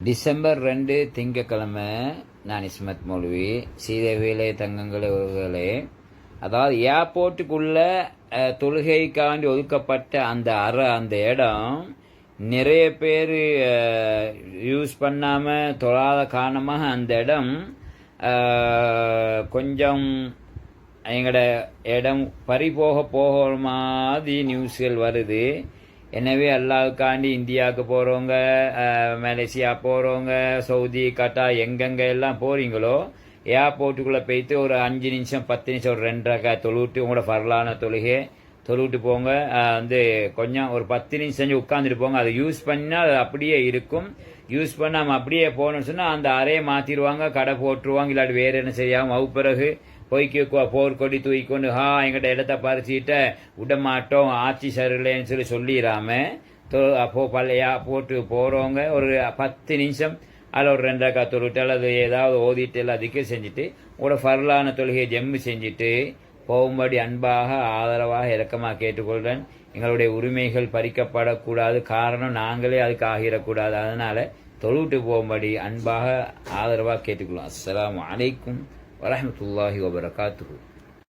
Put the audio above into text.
December ரெண்டு திங்கக்கிழமை நான் இஸ்மத் மொழி சீதவேலே தங்கங்களே உறவுகளே அதாவது ஏர்போர்ட்டுக்குள்ள தொழுகைக்காண்டி ஒதுக்கப்பட்ட அந்த அறை அந்த இடம் நிறைய பேர் யூஸ் பண்ணாமல் தொழாத காரணமாக அந்த இடம் கொஞ்சம் எங்களோட இடம் பறி போக போக மாதிரி நியூஸ்கள் வருது. எனவே அல்லாவுக்காண்டி இந்தியாவுக்கு போகிறவங்க மலேசியா போகிறவங்க சவுதி கட்டா எங்கெங்கே எல்லாம் போகிறீங்களோ ஏர்போர்ட்டுக்குள்ளே போயிட்டு ஒரு அஞ்சு நிமிஷம் பத்து நிமிஷம் ஒரு ரெண்டரை தொழுவிட்டு உங்களோட பரலான தொழுகை தொழுவிட்டு போங்க. வந்து கொஞ்சம் ஒரு பத்து நிமிஷம் செஞ்சு உட்காந்துட்டு போங்க. அதை யூஸ் பண்ணால் அது அப்படியே இருக்கும். யூஸ் பண்ணாமல் அப்படியே போகணும்னு சொன்னால் அந்த அறையை மாற்றிடுவாங்க கடை போட்டுருவாங்க இல்லாட்டி வேறு என்ன செய்யாமல் அவு பிறகு பொய்க்கு போர் தூக்கிக்கொண்டு ஹா எங்கிட்ட இடத்த பறிச்சுக்கிட்ட விட மாட்டோம் ஆட்சி சரியில்லைன்னு சொல்லி சொல்லிடாம தொ- அப்போ பள்ளையா போட்டு போகிறவங்க ஒரு பத்து நிமிஷம் அதில் ஒரு ரெண்டரை தொழுவிட்டு அல்லது ஏதாவது ஓதிட்டு எல்லாத்துக்கும் செஞ்சுட்டு கூட ஃபர்லான தொழுகையை ஜெம்மு செஞ்சுட்டு போகும்படி அன்பாக ஆதரவாக இறக்கமாக கேட்டுக்கொள்கிறேன். எங்களுடைய உரிமைகள் பறிக்கப்படக்கூடாது. காரணம் நாங்களே அதுக்கு ஆகிடக்கூடாது. அதனால தொழுவிட்டு போகும்படி அன்பாக ஆதரவாக கேட்டுக்கொள்ளும் அஸ்லாம் வலைக்கும் வரமத்துல்லாஹி வபரகாத்துஹு.